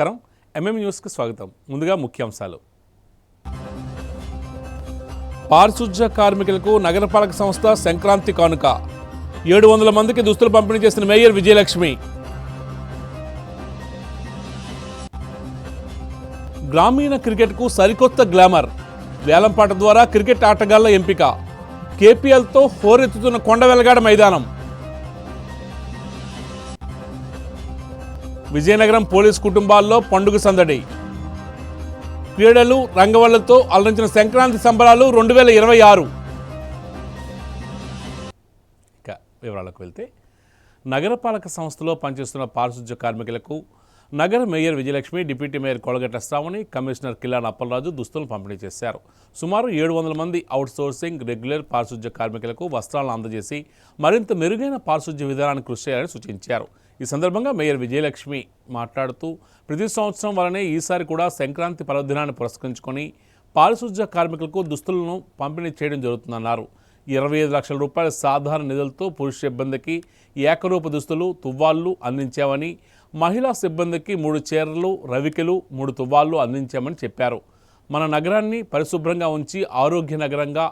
నమస్కారం. ఎంఎం న్యూస్కి స్వాగతం. ముందుగా ముఖ్యాంశాలు. పారిశుధ్య కార్మికులకు నగరపాలక సంస్థ సంక్రాంతి కానుక. ఏడు వందల మందికి దుస్తులు పంపిణీ చేసిన మేయర్ విజయలక్ష్మి. గ్రామీణ క్రికెట్కు సరికొత్త గ్లామర్. వేలంపాట ద్వారా క్రికెట్ ఆటగాళ్ళ ఎంపిక. కేపీఎల్తో హోరెత్తుతున్న కొండ వెలగాడ మైదానం. విజయనగరం పోలీస్ కుటుంబాల్లో పండుగ సందడి. క్రీడలు రంగవల్లతో అలరించిన సంక్రాంతి సంబరాలు రెండు వేల ఇరవై ఆరు. ఇక వివరాలకు వెళ్తే నగరపాలక సంస్థలో పనిచేస్తున్న పారిశుధ్య కార్మికులకు నగర mayor Vijayalakshmi deputy mayor Kolagatla Sravani commissioner Kilan Appalaraju దుస్తులను పంపిణీ చేశారు. సుమారు ఏడు వందల మంది అవుట్ సోర్సింగ్ రెగ్యులర్ పారిశుద్ధ్య కార్మికులకు వస్త్రాలను అందజేసి మరింత మెరుగైన పారిశుధ్య విధానాన్ని కృషి చేయాలని సూచించారు. ఈ సందర్భంగా మేయర్ విజయలక్ష్మి మాట్లాడుతూ ప్రతి సంవత్సరం వలనే ఈసారి కూడా సంక్రాంతి పర్వదినాన్ని పురస్కరించుకొని పారిశుధ్య కార్మికులకు దుస్తులను పంపిణీ చేయడం జరుగుతుందన్నారు. ఇరవై ఐదు లక్షల రూపాయల సాధారణ నిధులతో పురుష సిబ్బందికి ఏకరూప దుస్తులు తువ్వాళ్ళు అందించామని మహిళా సిబ్బందికి మూడు చీరలు రవికెలు మూడు తువ్వాళ్ళు అందించామని చెప్పారు. మన నగరాన్ని పరిశుభ్రంగా ఉంచి ఆరోగ్య నగరంగా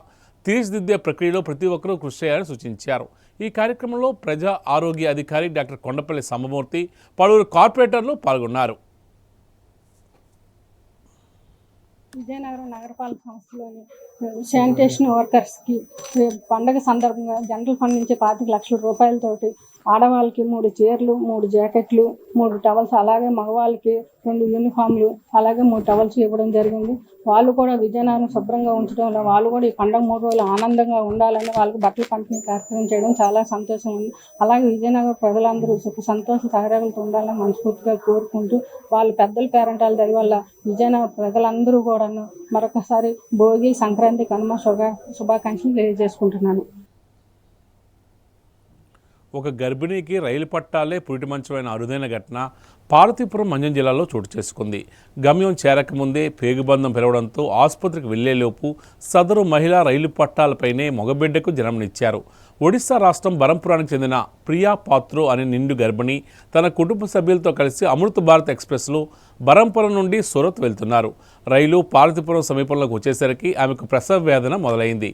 తీర్చిదిద్దే ప్రక్రియలో ప్రతి ఒక్కరూ కృషి చేయాలని సూచించారు. ఈ కార్యక్రమంలో ప్రజా ఆరోగ్య అధికారి డాక్టర్ కొండపల్లి సమమూర్తి పలువురు కార్పొరేటర్లు పాల్గొన్నారు. విజయనగరం నగరపాలక సంస్థలోని శానిటేషన్ వర్కర్స్కి పండగ సందర్భంగా జనరల్ ఫండ్ నుంచి పాతిక లక్షల రూపాయలతోటి ఆడవాళ్ళకి మూడు చీరలు మూడు జాకెట్లు మూడు టవల్స్ అలాగే మగవాళ్ళకి రెండు యూనిఫామ్లు అలాగే మూడు టవల్స్ ఇవ్వడం జరిగింది. వాళ్ళు కూడా విజయనగరం శుభ్రంగా ఉంచడంలో వాళ్ళు కూడా ఈ పండగ మూడు రోజులు ఆనందంగా ఉండాలని వాళ్ళకి బట్టలు పంపిణీ కార్యక్రమం చేయడం చాలా సంతోషం ఉంది. అలాగే విజయనగరం ప్రజలందరూ సుఖ సంతోష సహరాలతో ఉండాలని మనస్ఫూర్తిగా కోరుకుంటూ వాళ్ళ పెద్దల పేరెంటాల దయ వల్ల విజయనగరం ప్రజలందరూ కూడాను మరొకసారి భోగి సంక్రాంతి కనుమ శుభ శుభాకాంక్షలు తెలియజేసుకుంటున్నాను. ఒక గర్భిణికి రైలు పట్టాలే పురిటి మంచమైన అరుదైన ఘటన పార్వతీపురం మంజం జిల్లాలో చోటు చేసుకుంది. గమ్యం చేరకముందే పేగుబంధం పెరగడంతో ఆసుపత్రికి వెళ్ళేలోపు సదరు మహిళ రైలు పట్టాలపైనే మగబిడ్డకు జన్మనిచ్చారు. ఒడిశా రాష్ట్రం బరంపురానికి చెందిన ప్రియా పాత్రో అనే నిండు గర్భిణి తన కుటుంబ సభ్యులతో కలిసి అమృత భారత్ ఎక్స్ప్రెస్లో బరంపురం నుండి సూరత్ వెళ్తున్నారు. రైలు పార్వతీపురం సమీపంలోకి వచ్చేసరికి ఆమెకు ప్రసవ వేదన మొదలైంది.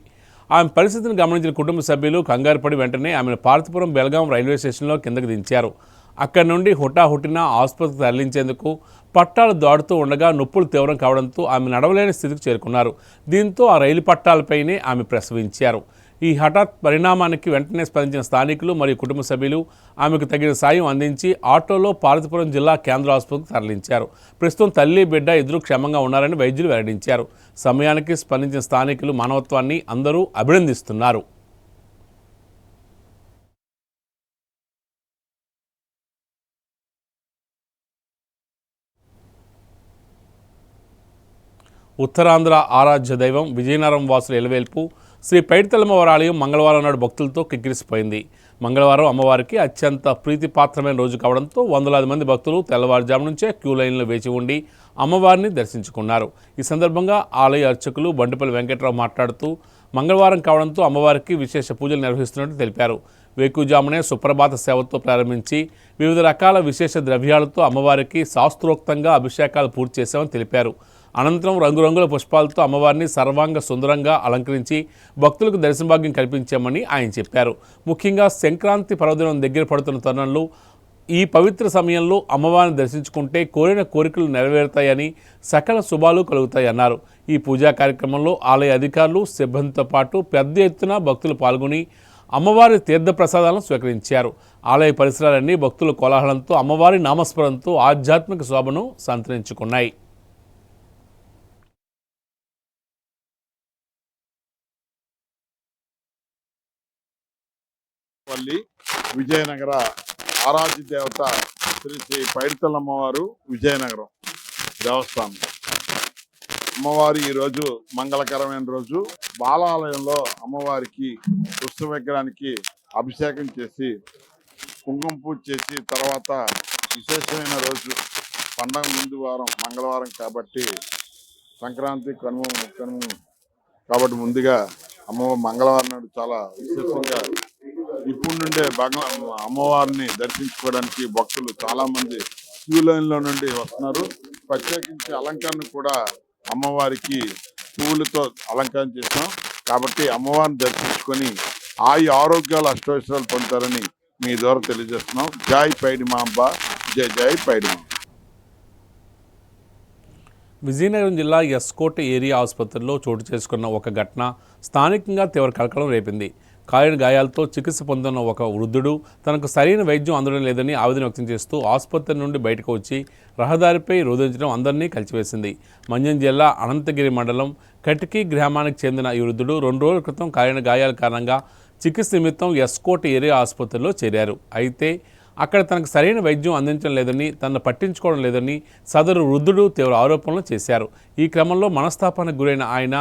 ఆమె పరిస్థితిని గమనించిన కుటుంబ సభ్యులు కంగారు పడి వెంటనే ఆమెను పార్థపురం బెల్గాం రైల్వే స్టేషన్లో కిందకు దించారు. అక్కడి నుండి హుటాహుటిన ఆసుపత్రికి తరలించేందుకు పట్టాలు దాడుతూ ఉండగా నొప్పులు తీవ్రం కావడంతో ఆమె నడవలేని స్థితికి చేరుకున్నారు. దీంతో ఆ రైలు పట్టాలపైనే ఆమె ప్రసవించారు. ఈ హఠాత్ పరిణామానికి వెంటనే స్పందించిన స్థానికులు మరియు కుటుంబ సభ్యులు ఆమెకు తగిన సాయం అందించి ఆటోలో పార్వతీపురం జిల్లా కేంద్ర ఆసుపత్రికి తరలించారు. ప్రస్తుతం తల్లి బిడ్డ ఇద్దరు క్షేమంగా ఉన్నారని వైద్యులు వెల్లడించారు. సమయానికి స్పందించిన స్థానికులు మానవత్వాన్ని అందరూ అభినందిస్తున్నారు. ఉత్తరాంధ్ర ఆరాధ్య దైవం విజయనగరం వాసుల ఎలవేల్పు శ్రీ పైడితల్లమ్మవారి ఆలయం మంగళవారం నాడు భక్తులతో కిక్కిరిసిపోయింది. మంగళవారం అమ్మవారికి అత్యంత ప్రీతిపాత్రమైన రోజు కావడంతో వందలాది మంది భక్తులు తెల్లవారుజాము నుంచే క్యూ లైన్లో వేచి ఉండి అమ్మవారిని దర్శించుకున్నారు. ఈ సందర్భంగా ఆలయ అర్చకులు బండిపల్లి వెంకట్రావు మాట్లాడుతూ మంగళవారం కావడంతో అమ్మవారికి విశేష పూజలు నిర్వహిస్తున్నట్టు తెలిపారు. వేకుజామునే సుప్రభాత సేవతో ప్రారంభించి వివిధ రకాల విశేష ద్రవ్యాలతో అమ్మవారికి శాస్త్రోక్తంగా అభిషేకాలు పూర్తి చేశామని తెలిపారు. అనంతరం రంగురంగుల పుష్పాలతో అమ్మవారిని సర్వాంగ సుందరంగా అలంకరించి భక్తులకు దర్శన భాగ్యం కల్పించామని ఆయన చెప్పారు. ముఖ్యంగా సంక్రాంతి పర్వదినం దగ్గర పడుతున్న తరుణంలో ఈ పవిత్ర సమయంలో అమ్మవారిని దర్శించుకుంటే కోరిన కోరికలు నెరవేరుతాయని సకల శుభాలు కలుగుతాయన్నారు ఈ పూజా కార్యక్రమంలో ఆలయ అధికారులు సిబ్బందితో పాటు పెద్ద ఎత్తున భక్తులు పాల్గొని అమ్మవారి తీర్థ ప్రసాదాలను స్వీకరించారు. ఆలయ పరిసరాలన్నీ భక్తుల కోలాహలంతో అమ్మవారి నామస్మరణతో ఆధ్యాత్మిక శోభను సంతరించుకున్నాయి. పల్లి విజయనగర ఆరాధ్య దేవత శ్రీ శ్రీ పైడితల్ అమ్మవారు విజయనగరం దేవస్థానం. అమ్మవారి ఈ రోజు మంగళకరమైన రోజు. బాలాలయంలో అమ్మవారికి పుష్ప విగ్రహానికి అభిషేకం చేసి కుంకుమ పూజ చేసి తర్వాత విశేషమైన రోజు పండగ ముందు వారం మంగళవారం కాబట్టి సంక్రాంతి కనుమ కనుమ కాబట్టి ముందుగా అమ్మ మంగళవారం నాడు చాలా విశేషంగా ఇప్పుడు నుండే అమ్మవారిని దర్శించుకోవడానికి భక్తులు చాలా మంది క్యూ లైన్లో నుండి వస్తున్నారు. ప్రత్యేకించి అలంకరణ కూడా అమ్మవారికి పువ్వులతో అలంకరణ చేసాం కాబట్టి అమ్మవారిని దర్శించుకొని ఆయు ఆరోగ్యాలు అష్టైశ్వర్యాలు పొందుతారని మీ ద్వారా తెలియజేస్తున్నాం. జై పైడి మాంబ జై జై పైడి విజయనగరం జిల్లా ఎస్కోట ఏరియా ఆసుపత్రిలో చోటు చేసుకున్న ఒక ఘటన స్థానికంగా తీవ్ర కలకలం రేపింది. కాలిన గాయాలతో చికిత్స పొందుతున్న ఒక వృద్ధుడు తనకు సరైన వైద్యం అందడం లేదని ఆవేదన వ్యక్తం చేస్తూ ఆసుపత్రి నుండి బయటకు వచ్చి రహదారిపై రోధించడం అందరినీ కలిచివేసింది మంజం జిల్లా అనంతగిరి మండలం కటికి గ్రామానికి చెందిన ఈ వృద్ధుడు రెండు రోజుల క్రితం కాలిన గాయాల కారణంగా చికిత్స నిమిత్తం ఎస్కోట్ ఏరియా ఆసుపత్రిలో చేరారు. అయితే అక్కడ తనకు సరైన వైద్యం అందించడం లేదని తనను పట్టించుకోవడం లేదని సదరు వృద్ధుడు తీవ్ర ఆరోపణలు చేశారు. ఈ క్రమంలో మనస్తాపానికి గురైన ఆయన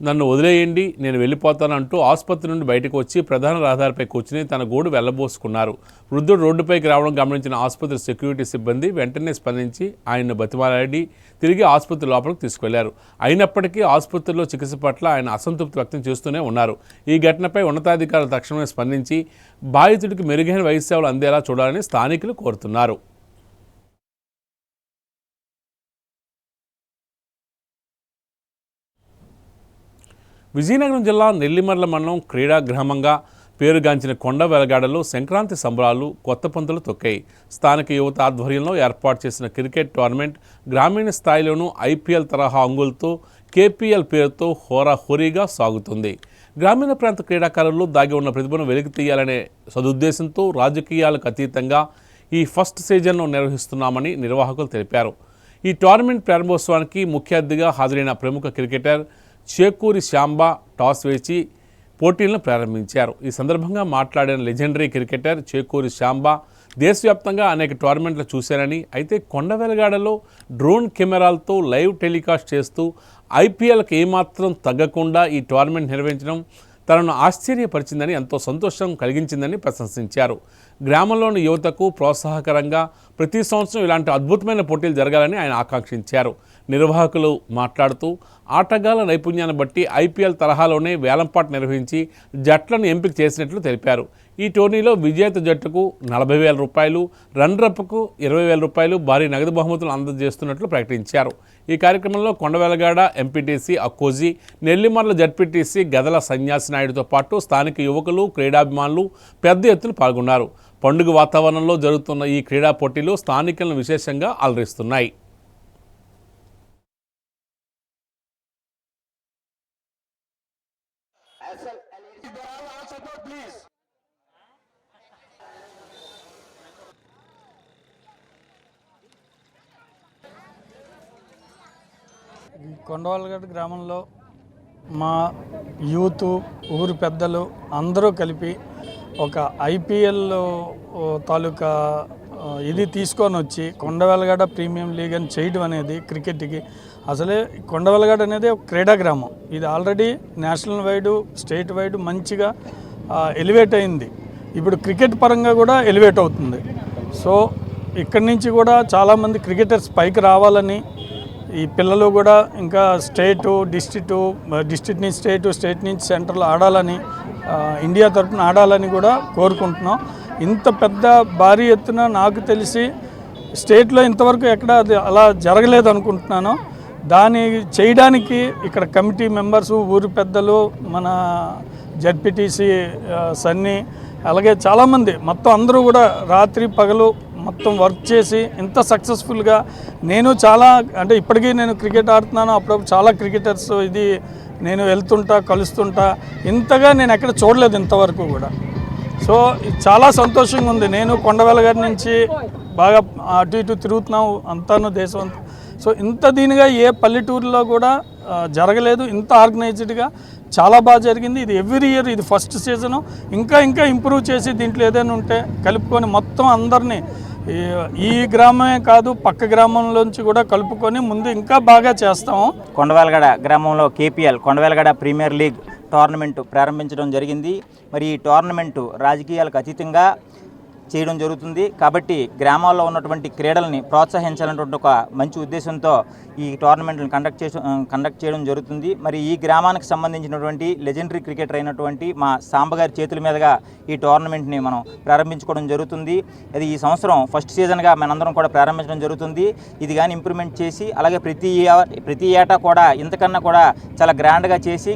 నన్ను వదిలేయండి నేను వెళ్ళిపోతాను అంటూ ఆసుపత్రి నుండి బయటకు వచ్చి ప్రధాన రహదారిపై కూర్చుని తన గోడు వెళ్ళబోసుకున్నారు వృద్ధుడు రోడ్డుపైకి రావడం గమనించిన ఆసుపత్రి సెక్యూరిటీ సిబ్బంది వెంటనే స్పందించి ఆయన్ను బతిమాలాడి తిరిగి ఆసుపత్రి లోపలికి తీసుకెళ్ళారు అయినప్పటికీ ఆసుపత్రిలో చికిత్స పట్ల ఆయన అసంతృప్తి వ్యక్తం చేస్తూనే ఉన్నారు. ఈ ఘటనపై ఉన్నతాధికారులు తక్షణమే స్పందించి బాధితుడికి మెరుగైన వైద్య సేవలు అందేలా చూడాలని స్థానికులు కోరుతున్నారు. విజయనగరం జిల్లా నెల్లిమర్ల మండలం క్రీడా గ్రామంగా పేరుగాంచిన కొండ వెలగాడలో సంక్రాంతి సంబరాలు కొత్త పంతులు తొక్కాయి. స్థానిక యువత ఆధ్వర్యంలో ఏర్పాటు చేసిన క్రికెట్ టోర్నమెంట్ గ్రామీణ స్థాయిలోనూ ఐపీఎల్ తరహా అంగులతో కేపీఎల్ పేరుతో హోరాహోరీగా సాగుతుంది. గ్రామీణ ప్రాంత క్రీడాకారుల్లో దాగి ఉన్న ప్రతిభను వెలికి తీయాలనే సదుద్దేశంతో రాజకీయాలకు అతీతంగా ఈ ఫస్ట్ సీజన్ను నిర్వహిస్తున్నామని నిర్వాహకులు తెలిపారు. ఈ టోర్నమెంట్ ప్రారంభోత్సవానికి ముఖ్య అతిథిగా హాజరైన ప్రముఖ క్రికెటర్ చేకూరి శాంబా టాస్ వేచి పోటీలను ప్రారంభించారు. ఈ సందర్భంగా మాట్లాడిన లెజెండరీ క్రికెటర్ చేకూరి శాంబా దేశవ్యాప్తంగా అనేక టోర్నమెంట్లు చూశారని అయితే కొండవెలగాడలో డ్రోన్ కెమెరాలతో లైవ్ టెలికాస్ట్ చేస్తూ ఐపీఎల్కి ఏమాత్రం తగ్గకుండా ఈ టోర్నమెంట్ నిర్వహించడం తనను ఆశ్చర్యపరిచిందని ఎంతో సంతోషం కలిగించిందని ప్రశంసించారు. గ్రామంలోని యువతకు ప్రోత్సాహకరంగా ప్రతి సంవత్సరం ఇలాంటి అద్భుతమైన పోటీలు జరగాలని ఆయన ఆకాంక్షించారు. నిర్వాహకులు మాట్లాడుతూ ఆటగాళ్ళ నైపుణ్యాన్ని బట్టి ఐపీఎల్ తరహాలోనే వేలంపాట నిర్వహించి జట్లను ఎంపిక చేసినట్లు తెలిపారు. ఈ టోర్నీలో విజేత జట్టుకు నలభై వేల రూపాయలు రన్రప్కు ఇరవై వేల రూపాయలు భారీ నగదు బహుమతులు అందజేస్తున్నట్లు ప్రకటించారు. ఈ కార్యక్రమంలో కొండవెలగాడ ఎంపీటీసీ అక్కోజీ నెల్లిమర్ల జడ్పీటీసీ గదల సన్యాసి నాయుడుతో పాటు స్థానిక యువకులు క్రీడాభిమానులు పెద్ద ఎత్తున పాల్గొన్నారు. పండుగ వాతావరణంలో జరుగుతున్న ఈ క్రీడా పోటీలు స్థానికులను విశేషంగా అలరిస్తున్నాయి. కొండవాళ్ళగడ్డ గ్రామంలో మా యూత్ ఊరు పెద్దలు అందరూ కలిపి ఒక ఐపీఎల్ తాలూకా ఇది తీసుకొని వచ్చి కొండవెలగడ ప్రీమియం లీగ్ అని చేయడం అనేది క్రికెట్కి అసలే కొండవెలగడ అనేది ఒక క్రీడా గ్రామం ఇది already national wide state wide మంచిగా ఎలివేట్ అయింది. ఇప్పుడు క్రికెట్ పరంగా కూడా ఎలివేట్ అవుతుంది. సో ఇక్కడి నుంచి కూడా చాలామంది క్రికెటర్స్ పైకి రావాలని ఈ పిల్లలు కూడా ఇంకా స్టేటు డిస్ట్రిక్టు డిస్ట్రిక్ట్ నుంచి స్టేటు స్టేట్ నుంచి సెంట్రల్ ఆడాలని ఇండియా తరఫున ఆడాలని కూడా కోరుకుంటున్నాం. ఇంత పెద్ద భారీ ఎత్తున నాకు తెలిసి స్టేట్లో ఇంతవరకు ఎక్కడ అది అలా జరగలేదు అనుకుంటున్నాను. దాని చేయడానికి ఇక్కడ కమిటీ మెంబర్స్ ఊరి పెద్దలు మన జడ్పీటీసీ సన్నీ అలాగే చాలామంది మొత్తం అందరూ కూడా రాత్రి పగలు మొత్తం వర్క్ చేసి ఇంత సక్సెస్ఫుల్గా నేను చాలా అంటే ఇప్పటికీ నేను క్రికెట్ ఆడుతున్నాను. అప్పుడప్పుడు చాలా క్రికెటర్స్ ఇది నేను వెళ్తుంటా కలుస్తుంటా. ఇంతగా నేను ఎక్కడ చూడలేదు ఇంతవరకు కూడా. సో ఇది చాలా సంతోషంగా ఉంది. నేను కొండవెలగారి నుంచి బాగా అటు ఇటు తిరుగుతున్నాం అంతాను దేశం అంతా సో ఇంత దీనిగా ఏ పల్లెటూరులో కూడా జరగలేదు. ఇంత ఆర్గనైజ్డ్గా చాలా బాగా జరిగింది. ఇది ఎవ్రీ ఇయర్ ఇది ఫస్ట్ సీజను ఇంకా ఇంకా ఇంప్రూవ్ చేసి దీంట్లో ఏదైనా ఉంటే కలుపుకొని మొత్తం అందరినీ ఈ- ఈ గ్రామమే కాదు పక్క గ్రామంలోంచి కూడా కలుపుకొని ముందు ఇంకా బాగా చేస్తాము కొండవేలగడ గ్రామంలో KPL Kondavelagada premier league tournament ప్రారంభించడం జరిగింది. మరి ఈ టోర్నమెంటు రాజకీయాలకు అతీతంగా చేయడం జరుగుతుంది. కాబట్టి గ్రామాల్లో ఉన్నటువంటి క్రీడల్ని ప్రోత్సహించాలన్నటువంటి ఒక మంచి ఉద్దేశంతో ఈ టోర్నమెంట్ని కండక్ట్ చేసు కండక్ట్ చేయడం జరుగుతుంది. మరి ఈ గ్రామానికి సంబంధించినటువంటి లెజెండరీ క్రికెటర్ అయినటువంటి మా సాంబగారి చేతుల మీదుగా ఈ టోర్నమెంట్ని మనం ప్రారంభించుకోవడం జరుగుతుంది. అది ఈ సంవత్సరం ఫస్ట్ సీజన్గా మనందరం కూడా ప్రారంభించడం జరుగుతుంది. ఇది కానీ ఇంప్రూవ్మెంట్ చేసి అలాగే ప్రతి ప్రతి ఏటా కూడా ఇంతకన్నా కూడా చాలా గ్రాండ్గా చేసి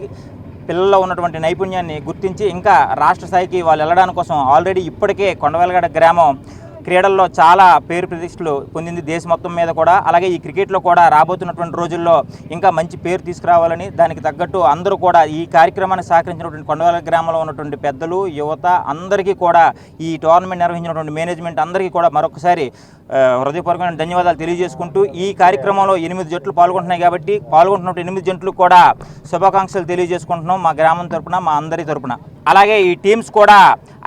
పిల్లల్లో ఉన్నటువంటి నైపుణ్యాన్ని గుర్తించి ఇంకా రాష్ట్ర స్థాయికి వాళ్ళు వెళ్ళడానికి కోసం ఆల్రెడీ ఇప్పటికే కొండవెలగడ గ్రామం క్రీడల్లో చాలా పేరు ప్రతిష్టలు పొందింది దేశం మొత్తం మీద కూడా. అలాగే ఈ క్రికెట్లో కూడా రాబోతున్నటువంటి రోజుల్లో ఇంకా మంచి పేరు తీసుకురావాలని దానికి తగ్గట్టు అందరూ కూడా ఈ కార్యక్రమాన్ని సహకరించినటువంటి కొండవల గ్రామంలో ఉన్నటువంటి పెద్దలు యువత అందరికీ కూడా ఈ టోర్నమెంట్ నిర్వహించినటువంటి మేనేజ్మెంట్ అందరికీ కూడా మరొకసారి హృదయపూర్వకమైన ధన్యవాదాలు తెలియజేసుకుంటూ ఈ కార్యక్రమంలో ఎనిమిది జట్లు పాల్గొంటున్నాయి కాబట్టి పాల్గొంటున్న ఎనిమిది జట్లు కూడా శుభాకాంక్షలు తెలియజేసుకుంటున్నాం మా గ్రామం తరపున మా అందరి తరపున. అలాగే ఈ టీమ్స్ కూడా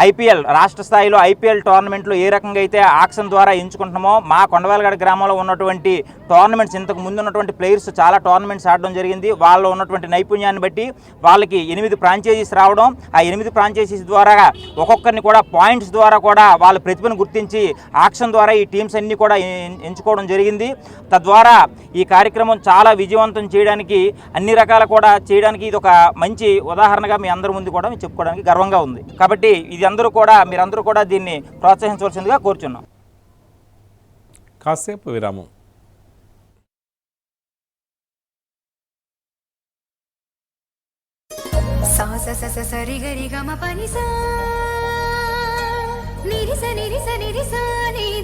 ఐపీఎల్ రాష్ట్ర స్థాయిలో ఐపీఎల్ టోర్నమెంట్లు ఏ రకంగా అయితే ఆక్షన్ ద్వారా ఎంచుకుంటున్నామో మా కొండవేలగడ గ్రామంలో ఉన్నటువంటి టోర్నమెంట్స్ ఇంతకు ముందు ఉన్నటువంటి ప్లేయర్స్ చాలా టోర్నమెంట్స్ ఆడడం జరిగింది. వాళ్ళు ఉన్నటువంటి నైపుణ్యాన్ని బట్టి వాళ్ళకి ఎనిమిది ఫ్రాంచైజీస్ రావడం ఆ ఎనిమిది ఫ్రాంచైజీస్ ద్వారా ఒక్కొక్కరిని కూడా పాయింట్స్ ద్వారా కూడా వాళ్ళ ప్రతిభను గుర్తించి ఆక్షన్ ద్వారా ఈ టీమ్స్ అన్నీ కూడా ఎంచుకోవడం జరిగింది. తద్వారా ఈ కార్యక్రమం చాలా విజయవంతం చేయడానికి అన్ని రకాల కూడా చేయడానికి ఇది ఒక మంచి ఉదాహరణగా మీ అందరి ముందు కూడా చెప్పుకోవడానికి గర్వంగా ఉంది. కాబట్టి ఇది అందరూ కూడా మీరందరూ కూడా దీన్ని ప్రోత్సహించవలసిందిగా కోరుచున్నాం. కాసేపు విరామం. సస సరి గరి గమ పని సా నిరిస నిరిస నిరి స నిరి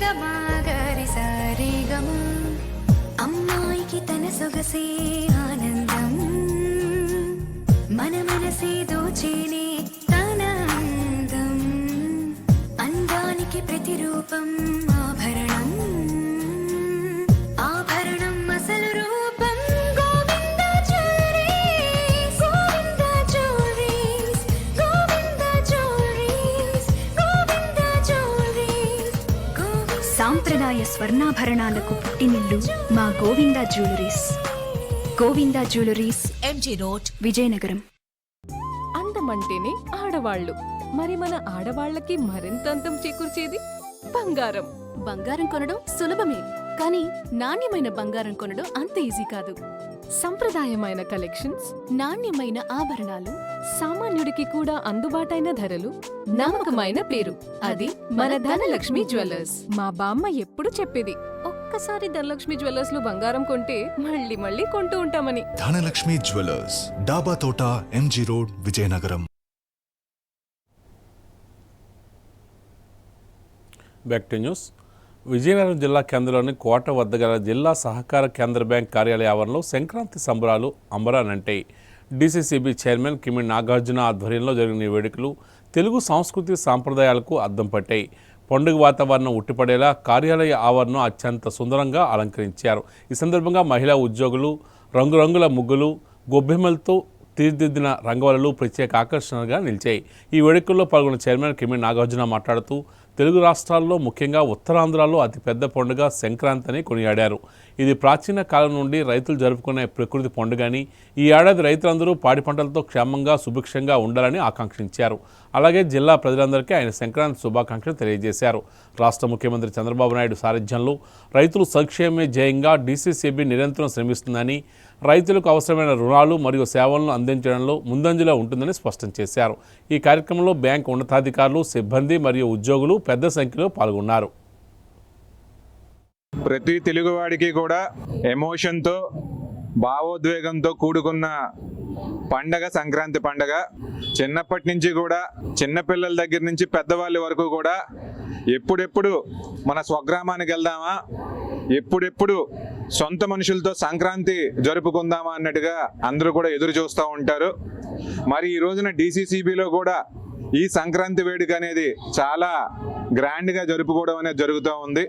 గరి స గమ అమ్మాయికి తన సొగసే ఆనందం. మన మనసే దోచేనే స్వర్ణాభరణాలకు పుట్టినిల్లు మా Govinda jewelleries. Govinda jewelleries MG road Vizianagaram. అందమంటేనే ఆడవాళ్ళు. మరి మన ఆడవాళ్ళకి మరింత అందం చేకూర్చేది? బంగారం. బంగారం కొనడం సులభమే. కానీ నాణ్యమైన బంగారం కొనడం అంత ఈజీ కాదు. సంప్రదాయమైన కలెక్షన్స్ నాణ్యమైన ఆభరణాలు సామాన్యుడికి కూడా అందుబాటైన ధరలు నమ్మకమైన పేరు. అది మన ధనలక్ష్మి జ్యువెలర్స్. మా బామ్మ ఎప్పుడు చెప్పేది ఒక్కసారి ధనలక్ష్మి జ్యువెలర్స్లో బంగారం కొంటే మళ్ళీ మళ్ళీ కొంటూ ఉంటామని. ధనలక్ష్మి జ్యువెలర్స్ డాబా తోట MG road Vizianagaram. Back to news. Vizianagaram జిల్లా కేంద్రంలోని కోట వద్ద గల జిల్లా సహకార కేంద్ర బ్యాంక్ కార్యాలయ ఆవరణలో సంక్రాంతి సంబరాలు అంబరానంటాయి డీసీసీబీ చైర్మన్ కిమి నాగార్జున ఆధ్వర్యంలో జరిగిన ఈ వేడుకలు తెలుగు సంస్కృతి సాంప్రదాయాలకు అద్దం పట్టాయి. పండుగ వాతావరణం ఉట్టిపడేలా కార్యాలయ ఆవరణను అత్యంత సుందరంగా అలంకరించారు. ఈ సందర్భంగా మహిళా ఉద్యోగులు రంగురంగుల ముగ్గులు గొబ్బెమ్మలతో తీర్దిద్దిన రంగవలలు ప్రత్యేక ఆకర్షణగా నిలిచాయి. ఈ వేడుకల్లో పాల్గొన్న చైర్మన్ కిమి నాగార్జున మాట్లాడుతూ తెలుగు రాష్ట్రాల్లో ముఖ్యంగా ఉత్తరాంధ్రలో అతిపెద్ద పండుగ సంక్రాంతి అని కొనియాడారు. ఇది ప్రాచీన కాలం నుండి రైతులు జరుపుకునే ప్రకృతి పండుగ అని ఈ ఏడాది రైతులందరూ పాడి పంటలతో క్షేమంగా సుభిక్షంగా ఉండాలని ఆకాంక్షించారు. అలాగే జిల్లా ప్రజలందరికీ ఆయన సంక్రాంతి శుభాకాంక్షలు తెలియజేశారు. రాష్ట్ర ముఖ్యమంత్రి చంద్రబాబు నాయుడు సారథ్యంలో రైతులు సంక్షేమే జయంగా డీసీసీబీ నిరంతరం శ్రమిస్తుందని రైతులకు అవసరమైన రుణాలు మరియు సేవలను అందించడంలో ముందంజలో ఉంటుందని స్పష్టం చేశారు. ఈ కార్యక్రమంలో బ్యాంకు ఉన్నతాధికారులు సిబ్బంది మరియు ఉద్యోగులు పెద్ద సంఖ్యలో పాల్గొన్నారు. ప్రతి తెలుగువాడికి కూడా ఎమోషన్తో భావోద్వేగంతో కూడుకున్న పండగ సంక్రాంతి పండగ చిన్నప్పటి నుంచి కూడా చిన్నపిల్లల దగ్గర నుంచి పెద్దవాళ్ళ వరకు కూడా ఎప్పుడెప్పుడు మన స్వగ్రామానికి వెళ్దామా? ఎప్పుడెప్పుడు సొంత మనుషులతో సంక్రాంతి జరుపుకుందామా అన్నట్టుగా అందరూ కూడా ఎదురు చూస్తూ ఉంటారు. మరి ఈ రోజున డీసీసీబీలో కూడా ఈ సంక్రాంతి వేడుక అనేది చాలా గ్రాండ్గా జరుపుకోవడం అనేది జరుగుతూ ఉంది.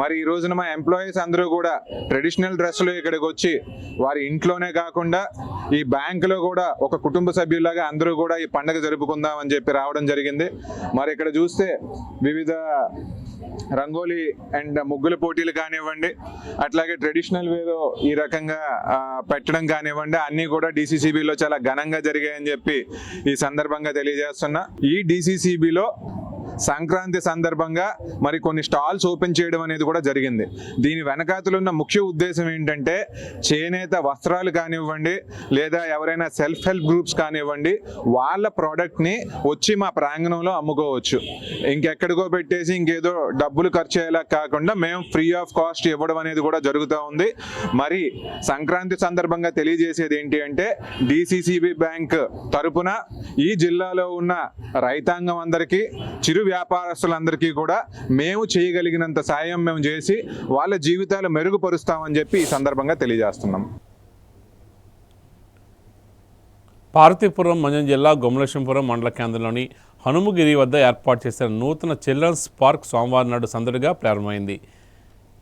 మరి ఈ రోజున మా ఎంప్లాయీస్ అందరూ కూడా ట్రెడిషనల్ డ్రెస్సులు ఇక్కడికి వచ్చి వారి ఇంట్లోనే కాకుండా ఈ బ్యాంకులో కూడా ఒక కుటుంబ సభ్యులాగా అందరూ కూడా ఈ పండుగ జరుపుకుందాం అని చెప్పి రావడం జరిగింది. మరి ఇక్కడ చూస్తే వివిధ రంగోలీ అండ్ ముగ్గుల పోటీలు కానివ్వండి అట్లాగే ట్రెడిషనల్ వేలో ఈ రకంగా పెట్టడం కానివ్వండి అన్నీ కూడా డీసీసీబీలో చాలా ఘనంగా జరిగాయని చెప్పి ఈ సందర్భంగా తెలియజేస్తున్నా. ఈ డీసీసీబీలో సంక్రాంతి సందర్భంగా మరి కొన్ని స్టాల్స్ ఓపెన్ చేయడం అనేది కూడా జరిగింది. దీని వెనకాతలున్న ముఖ్య ఉద్దేశం ఏంటంటే చేనేత వస్త్రాలు కానివ్వండి లేదా ఎవరైనా సెల్ఫ్ హెల్ప్ గ్రూప్స్ కానివ్వండి వాళ్ళ ప్రోడక్ట్ని వచ్చి మా ప్రాంగణంలో అమ్ముకోవచ్చు. ఇంకెక్కడికో పెట్టేసి ఇంకేదో డబ్బులు ఖర్చు అయ్యేలా కాకుండా మేము ఫ్రీ ఆఫ్ కాస్ట్ ఇవ్వడం అనేది కూడా జరుగుతూ ఉంది. మరి సంక్రాంతి సందర్భంగా తెలియజేసేది ఏంటి అంటే డిసిసిబి బ్యాంక్ తరపున ఈ జిల్లాలో ఉన్న రైతాంగం అందరికీ చిరు వ్యాపారస్తులందరికీ కూడా మేము చేయగలిగినంత సాయం మేము చేసి వాళ్ళ జీవితాలు మెరుగుపరుస్తామని చెప్పి ఈ సందర్భంగా తెలియజేస్తున్నాం. పార్వతీపురం మంజం జిల్లా గుమలక్ష్మీపురం మండల కేంద్రంలోని హనుమగిరి వద్ద ఏర్పాటు చేసిన నూతన చిల్డ్రన్స్ పార్క్ సోమవారం నాడు సందడిగా ప్రారంభమైంది.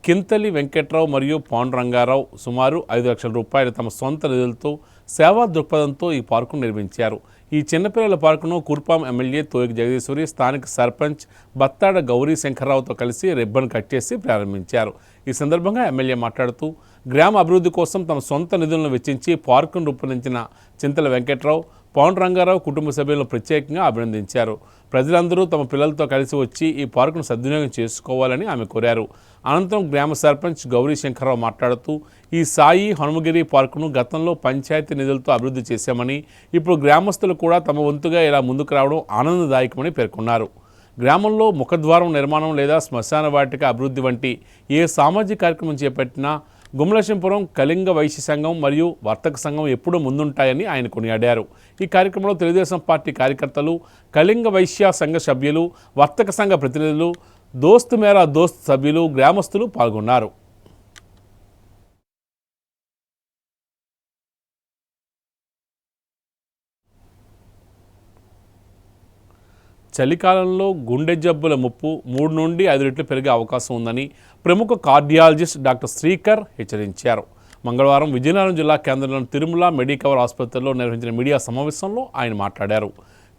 కింతలి వెంకట్రావు మరియు పాండు రంగారావు సుమారు ఐదు లక్షల రూపాయలు తమ సొంత నిధులతో సేవా దృక్పథంతో ఈ పార్కును నిర్మించారు. ఈ చిన్నపిల్లల పార్కును కుర్పాం ఎమ్మెల్యే తోయకి జగదీశ్వరి స్థానిక సర్పంచ్ బత్తాడ గౌరీ శంకర్రావుతో కలిసి రిబ్బన్ కట్ చేసి ప్రారంభించారు. ఈ సందర్భంగా ఎమ్మెల్యే మాట్లాడుతూ గ్రామ అభివృద్ధి కోసం తమ సొంత నిధులను వెచ్చించి పార్కును రూపొందించిన చింతల వెంకట్రావు పవన్ రంగారావు కుటుంబ సభ్యులను ప్రత్యేకంగా అభినందించారు. ప్రజలందరూ తమ పిల్లలతో కలిసి వచ్చి ఈ పార్కును సద్వినియోగం చేసుకోవాలని ఆమె కోరారు. అనంతరం గ్రామ సర్పంచ్ గౌరీ శంకర్రావు మాట్లాడుతూ ఈ సాయి హనుమగిరి పార్కును గతంలో పంచాయతీ నిధులతో అభివృద్ధి చేశామని ఇప్పుడు గ్రామస్తులు కూడా తమ వంతుగా ఇలా ముందుకు రావడం ఆనందదాయకమని పేర్కొన్నారు. గ్రామంలో ముఖద్వారం నిర్మాణం లేదా శ్మశాన వాటిక అభివృద్ధి వంటి ఏ సామాజిక కార్యక్రమం చేపట్టినా గుమలక్ష్మీపురం కళింగ వైశ్య సంఘం మరియు వర్తక సంఘం ఎప్పుడూ ముందుంటాయని ఆయన కొనియాడారు. ఈ కార్యక్రమంలో తెలుగుదేశం పార్టీ కార్యకర్తలు కళింగ వైశ్య సంఘ సభ్యులు వర్తక సంఘ ప్రతినిధులు దోస్త్ మేరా దోస్త్ సభ్యులు గ్రామస్తులు పాల్గొన్నారు. చలికాలంలో గుండె జబ్బుల ముప్పు మూడు నుండి ఐదు రెట్లు పెరిగే అవకాశం ఉందని ప్రముఖ కార్డియాలజిస్ట్ డాక్టర్ శ్రీకర్ హెచ్చరించారు. మంగళవారం విజయనగరం జిల్లా కేంద్రంలోని తిరుమల మెడికవర్ ఆసుపత్రిలో నిర్వహించిన మీడియా సమావేశంలో ఆయన మాట్లాడారు.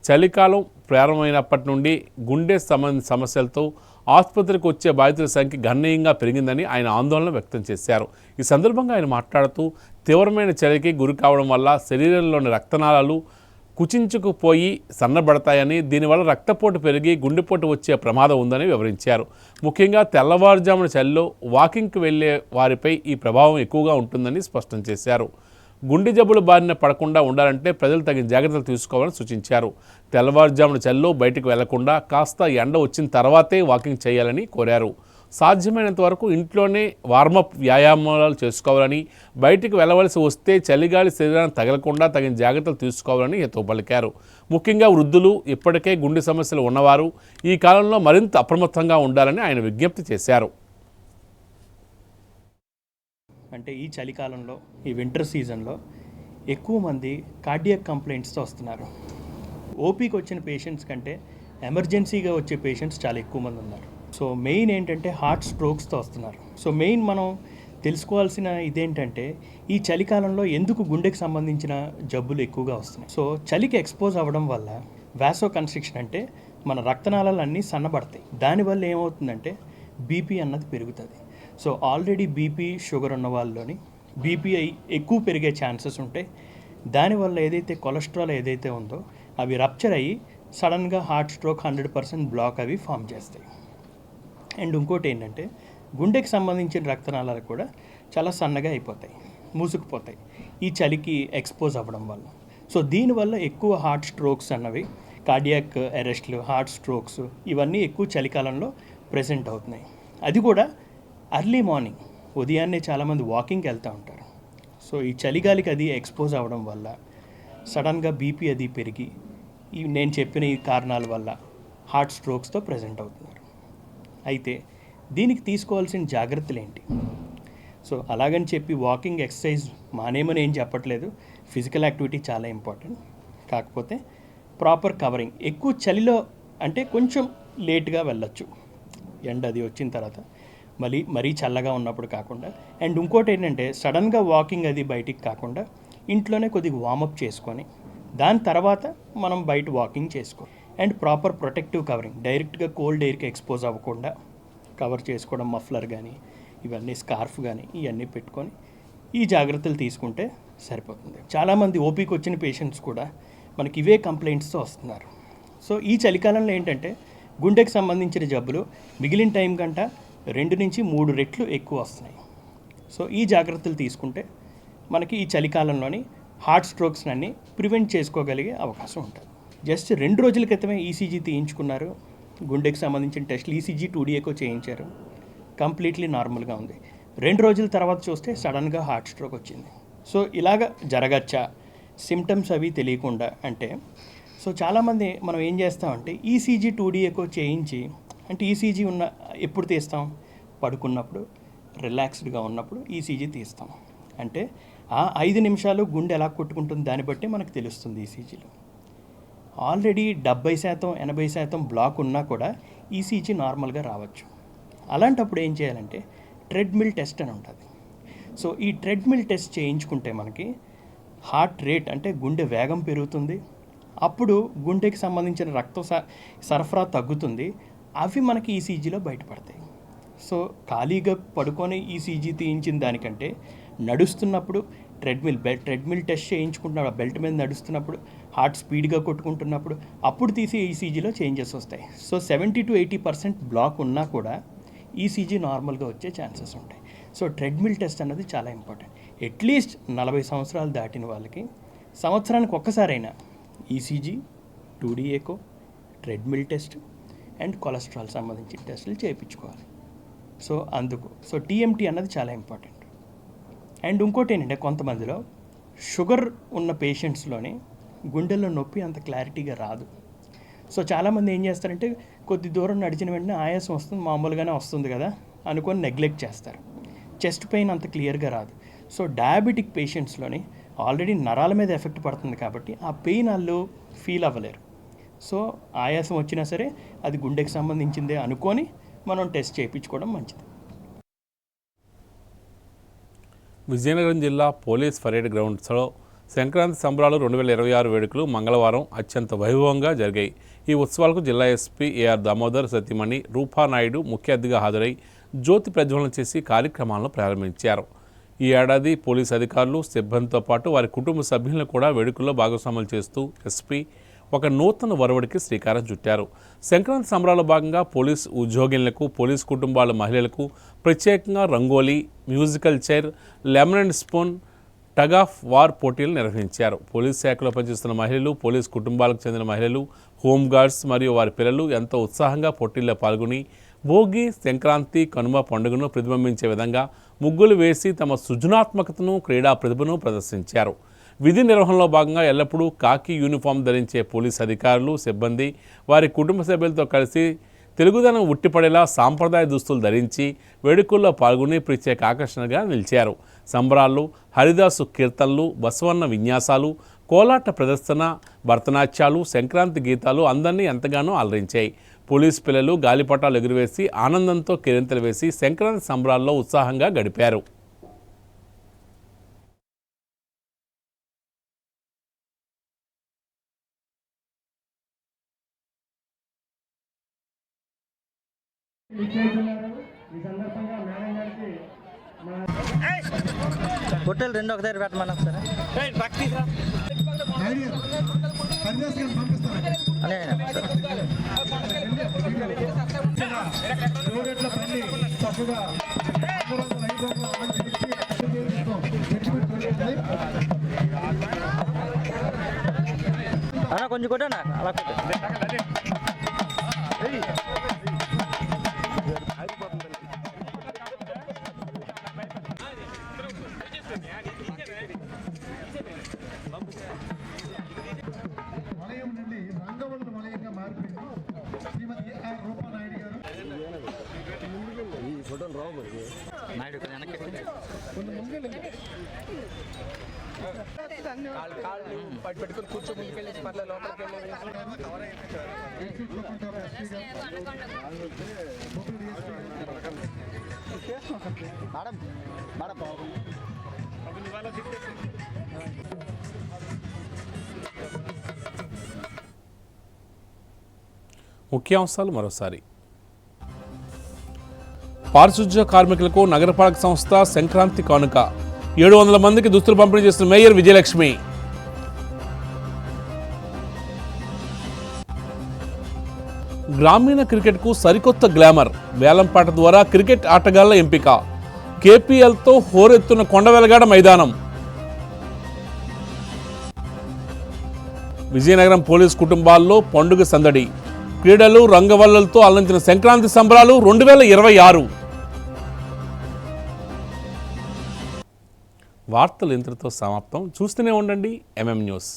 చలికాలం ప్రారంభమైనప్పటి నుండి గుండె సంబంధ సమస్యలతో ఆసుపత్రికి వచ్చే బాధితుల సంఖ్య గణనీయంగా పెరిగిందని ఆయన ఆందోళన వ్యక్తం చేశారు. ఈ సందర్భంగా ఆయన మాట్లాడుతూ తీవ్రమైన చలికి గురి కావడం వల్ల శరీరంలోని రక్తనాళాలు కుచించుకుపోయి సన్నబడతాయని దీనివల్ల రక్తపోటు పెరిగి గుండెపోటు వచ్చే ప్రమాదం ఉందని వివరించారు. ముఖ్యంగా తెల్లవారుజామున చలిలో వాకింగ్కి వెళ్ళే వారిపై ఈ ప్రభావం ఎక్కువగా ఉంటుందని స్పష్టం చేశారు. గుండె జబ్బులు బారిన పడకుండా ఉండాలంటే ప్రజలు తగిన జాగ్రత్తలు తీసుకోవాలని సూచించారు. తెల్లవారుజామున చలిలో బయటకు వెళ్ళకుండా కాస్త ఎండ వచ్చిన తర్వాతే వాకింగ్ చేయాలని కోరారు. సాధ్యమైనంత వరకు ఇంట్లోనే వార్మప్ వ్యాయామాలు చేసుకోవాలని బయటికి వెళ్ళవలసి వస్తే చలిగాలి శరీరాన్ని తగలకుండా తగిన జాగ్రత్తలు తీసుకోవాలని హితవు పలికారు. ముఖ్యంగా వృద్ధులు ఇప్పటికే గుండె సమస్యలు ఉన్నవారు ఈ కాలంలో మరింత అప్రమత్తంగా ఉండాలని ఆయన విజ్ఞప్తి చేశారు. అంటే ఈ చలికాలంలో ఈ వింటర్ సీజన్లో ఎక్కువ మంది కార్డియక్ కంప్లైంట్స్తో వస్తున్నారు. ఓపీకి వచ్చిన పేషెంట్స్ కంటే ఎమర్జెన్సీగా వచ్చే పేషెంట్స్ చాలా ఎక్కువ మంది ఉన్నారు. సో మెయిన్ ఏంటంటే హార్ట్ స్ట్రోక్స్తో వస్తున్నారు. సో మెయిన్ మనం తెలుసుకోవాల్సిన ఇదేంటంటే ఈ చలికాలంలో ఎందుకు గుండెకి సంబంధించిన జబ్బులు ఎక్కువగా వస్తున్నాయి. సో చలికి ఎక్స్పోజ్ అవ్వడం వల్ల వ్యాసో కన్స్ట్రిక్షన్ అంటే మన రక్తనాళాలు అన్నీ సన్నబడతాయి దానివల్ల ఏమవుతుందంటే బీపీ అన్నది పెరుగుతుంది. సో ఆల్రెడీ బీపీ షుగర్ ఉన్న వాళ్ళలోని బీపీఐ ఎక్కువ పెరిగే ఛాన్సెస్ ఉంటాయి. దానివల్ల ఏదైతే కొలెస్ట్రాల్ ఏదైతే ఉందో అవి రప్చర్ అయ్యి సడన్గా heart stroke hundred percent block అవి ఫామ్ చేస్తాయి. అండ్ ఇంకోటి ఏంటంటే గుండెకి సంబంధించిన రక్తనాళాలు కూడా చాలా సన్నగా అయిపోతాయి మూసుకుపోతాయి. ఈ చలికి ఎక్స్పోజ్ అవ్వడం వల్ల. సో దీనివల్ల ఎక్కువ హార్ట్ స్ట్రోక్స్ అన్నవి కార్డియాక్ అరెస్ట్లు హార్ట్ స్ట్రోక్స్ ఇవన్నీ ఎక్కువ చలికాలంలో ప్రెసెంట్ అవుతున్నాయి. అది కూడా అర్లీ మార్నింగ్ ఉదయాన్నే చాలామంది వాకింగ్కి వెళ్తూ ఉంటారు. సో ఈ చలిగాలికి అది ఎక్స్పోజ్ అవ్వడం వల్ల సడన్గా బీపీ అది పెరిగి ఈ నేను చెప్పిన ఈ కారణాల వల్ల హార్ట్ స్ట్రోక్స్తో ప్రజెంట్ అవుతున్నారు. అయితే దీనికి తీసుకోవాల్సిన జాగ్రత్తలు ఏంటి సో అలాగని చెప్పి వాకింగ్ ఎక్సర్సైజ్ మానేమని ఏం చెప్పట్లేదు. ఫిజికల్ యాక్టివిటీ చాలా ఇంపార్టెంట్. కాకపోతే ప్రాపర్ కవరింగ్. ఎక్కువ చలిలో అంటే కొంచెం లేట్గా వెళ్ళొచ్చు. ఎండ అది వచ్చిన తర్వాత. మళ్ళీ మరీ చల్లగా ఉన్నప్పుడు కాకుండా. అండ్ ఇంకోటి ఏంటంటే సడన్గా వాకింగ్ అది బయటికి కాకుండా ఇంట్లోనే కొద్దిగా వార్మప్ చేసుకొని దాని తర్వాత మనం బయట వాకింగ్ చేసుకోవాలి అండ్ ప్రాపర్ ప్రొటెక్టివ్ కవరింగ్. డైరెక్ట్గా కోల్డ్ ఎయిర్కి ఎక్స్పోజ్ అవ్వకుండా కవర్ చేసుకోవడం మఫ్లర్ కానీ ఇవన్నీ స్కార్ఫ్ కానీ ఇవన్నీ పెట్టుకొని ఈ జాగ్రత్తలు తీసుకుంటే సరిపోతుంది. చాలామంది ఓపీకి వచ్చిన పేషెంట్స్ కూడా మనకి ఇవే కంప్లైంట్స్తో వస్తున్నారు. సో ఈ చలికాలంలో ఏంటంటే గుండెకి సంబంధించిన జబ్బులు మిగిలిన టైం కంట రెండు నుంచి మూడు రెట్లు ఎక్కువ వస్తున్నాయి. సో ఈ జాగ్రత్తలు తీసుకుంటే మనకి ఈ చలికాలంలోని హార్ట్ స్ట్రోక్స్ అన్ని ప్రివెంట్ చేసుకోగలిగే అవకాశం ఉంటుంది. జస్ట్ రెండు రోజుల క్రితమే ఈసీజీ తీయించుకున్నారు. గుండెకి సంబంధించిన టెస్టులు ఈసీజీ టూడీఏకో చేయించారు. కంప్లీట్లీ నార్మల్గా ఉంది. రెండు రోజుల తర్వాత చూస్తే సడన్గా హార్ట్ స్ట్రోక్ వచ్చింది. సో ఇలాగ జరగచ్చా? సిమ్టమ్స్ అవి తెలియకుండా అంటే సో చాలామంది మనం ఏం చేస్తామంటే ఈసీజీ టూడీఏకో చేయించి అంటే ఈసీజీ ఉన్న ఎప్పుడు తీస్తాం? పడుకున్నప్పుడు రిలాక్స్డ్గా ఉన్నప్పుడు ఈసీజీ తీస్తాం. అంటే ఆ ఐదు నిమిషాలు గుండె ఎలా కొట్టుకుంటుంది దాన్ని బట్టి మనకు తెలుస్తుంది ఈసీజీలో ఆల్రెడీ డెబ్బై శాతం ఎనభై శాతం బ్లాక్ ఉన్నా కూడా ఈసీజీ నార్మల్గా రావచ్చు. అలాంటప్పుడు ఏం చేయాలంటే ట్రెడ్మిల్ టెస్ట్ అని ఉంటుంది. సో ఈ ట్రెడ్మిల్ టెస్ట్ చేయించుకుంటే మనకి హార్ట్ రేట్ అంటే గుండె వేగం పెరుగుతుంది. అప్పుడు గుండెకి సంబంధించిన రక్త స- సరఫరా తగ్గుతుంది. అవి మనకి ఈసీజీలో బయటపడతాయి. సో ఖాళీగా పడుకొని ఈసీజీ తీయించిన దానికంటే నడుస్తున్నప్పుడు ట్రెడ్మిల్ బెల్ట్ ట్రెడ్మిల్ టెస్ట్ చేయించుకుంటున్నప్పుడు బెల్ట్ మీద నడుస్తున్నప్పుడు హార్ట్ స్పీడ్గా కొట్టుకుంటున్నప్పుడు అప్పుడు తీసి ఈసీజీలో చేంజెస్ వస్తాయి. So seventy to eighty percent block ఉన్నా కూడా ఈసీజీ నార్మల్గా వచ్చే ఛాన్సెస్ ఉంటాయి. సో ట్రెడ్మిల్ టెస్ట్ అన్నది చాలా ఇంపార్టెంట్. అట్లీస్ట్ నలభై సంవత్సరాలు దాటిన వాళ్ళకి సంవత్సరానికి ఒక్కసారైనా ECG two D echo treadmill test and cholesterol సంబంధించిన టెస్టులు చేయించుకోవాలి. సో అందుకు సో టీఎంటీ అన్నది చాలా ఇంపార్టెంట్. అండ్ ఇంకోటి ఏంటంటే కొంతమందిలో షుగర్ ఉన్న పేషెంట్స్లోని గుండెల్లో నొప్పి అంత క్లారిటీగా రాదు. సో చాలామంది ఏం చేస్తారంటే కొద్ది దూరం నడిచిన వెంటనే ఆయాసం వస్తుంది మామూలుగానే వస్తుంది కదా అనుకొని నెగ్లెక్ట్ చేస్తారు. చెస్ట్ పెయిన్ అంత క్లియర్గా రాదు. సో డయాబెటిక్ పేషెంట్స్లోని ఆల్రెడీ నరాల మీద ఎఫెక్ట్ పడుతుంది కాబట్టి ఆ పెయిన్ వాళ్ళు ఫీల్ అవ్వలేరు. సో ఆయాసం వచ్చినా సరే అది గుండెకి సంబంధించిందే అనుకొని మనం టెస్ట్ చేయించుకోవడం మంచిది. విజయనగరం జిల్లా పోలీస్ పరేడ్ గ్రౌండ్స్లో సంక్రాంతి సంబరాలు రెండు వేల ఇరవై ఆరు వేడుకలు మంగళవారం అత్యంత వైభవంగా జరిగాయి. ఈ ఉత్సవాలకు జిల్లా ఎస్పీ ఏఆర్ దామోదర్ సతీమణి రూపానాయుడు ముఖ్య అతిథిగా హాజరై జ్యోతి ప్రజ్వలన చేసి కార్యక్రమాలను ప్రారంభించారు. ఈ ఏడాది పోలీస్ అధికారులు సిబ్బందితో పాటు వారి కుటుంబ సభ్యులను కూడా వేడుకల్లో భాగస్వాములు చేస్తూ ఎస్పీ ఒక నూతన వరవడికి శ్రీకారం చుట్టారు. సంక్రాంతి సంబరాల భాగంగా పోలీస్ ఉద్యోగులకు పోలీస్ కుటుంబాల మహిళలకు ప్రత్యేకంగా rangoli musical chair lemon and spoon tug of war పోటీలు నిర్వహించారు. పోలీస్ శాఖలో పనిచేస్తున్న మహిళలు పోలీస్ కుటుంబాలకు చెందిన మహిళలు హోంగార్డ్స్ మరియు వారి పిల్లలు ఎంతో ఉత్సాహంగా పోటీల్లో పాల్గొని భోగి సంక్రాంతి కనుమ పండుగను ప్రతిబింబించే విధంగా ముగ్గులు వేసి తమ సృజనాత్మకతను క్రీడా ప్రతిభను ప్రదర్శించారు. విధి నిర్వహణలో భాగంగా ఎల్లప్పుడూ కాకి యూనిఫామ్ ధరించే పోలీస్ అధికారులు సిబ్బంది వారి కుటుంబ సభ్యులతో కలిసి తెలుగుదనం ఉట్టిపడేలా సాంప్రదాయ దుస్తులు ధరించి వేడుకల్లో పాల్గొని ప్రత్యేక ఆకర్షణగా నిలిచారు. సంబరాలు హరిదాసు కీర్తనలు బసవన్న విన్యాసాలు కోలాట ప్రదర్శన భరతనాట్యాలు సంక్రాంతి గీతాలు అందరినీ ఎంతగానో అలరించాయి. పోలీస్ పిల్లలు గాలిపటాలు ఎగురవేసి ఆనందంతో కిరింతలు వేసి సంక్రాంతి సంబరాల్లో ఉత్సాహంగా గడిపారు. హోటల్ రెండు ఒక దగ్గర పెట్టమన్నా సరే అనే అన్న కొంచెం కొట్టనా అలా కొట్టు. ముఖ్యాంశాలు మరోసారి. పారిశుధ్య కార్మికులకు నగరపాలక సంస్థ సంక్రాంతి కానుక. ఏడు వందల మందికి దుస్తులు పంపిణీ చేసిన మేయర్ విజయలక్ష్మి. గ్రామీణ క్రికెట్కు సరికొత్త గ్లామర్. వేలంపాట ద్వారా క్రికెట్ ఆటగాళ్ళ ఎంపిక. కేపీఎల్తో హోరెత్తున కొండవెలగాడ మైదానం. విజయనగరం పోలీస్ కుటుంబాల్లో పండుగ సందడి. క్రీడలు రంగవల్లలతో అల్లంచిన సంక్రాంతి సంబరాలు రెండు వేల ఇరవై ఆరు. వార్తలు ఇంతటితో సమాప్తం. చూస్తూనే ఉండండి ఎంఎం న్యూస్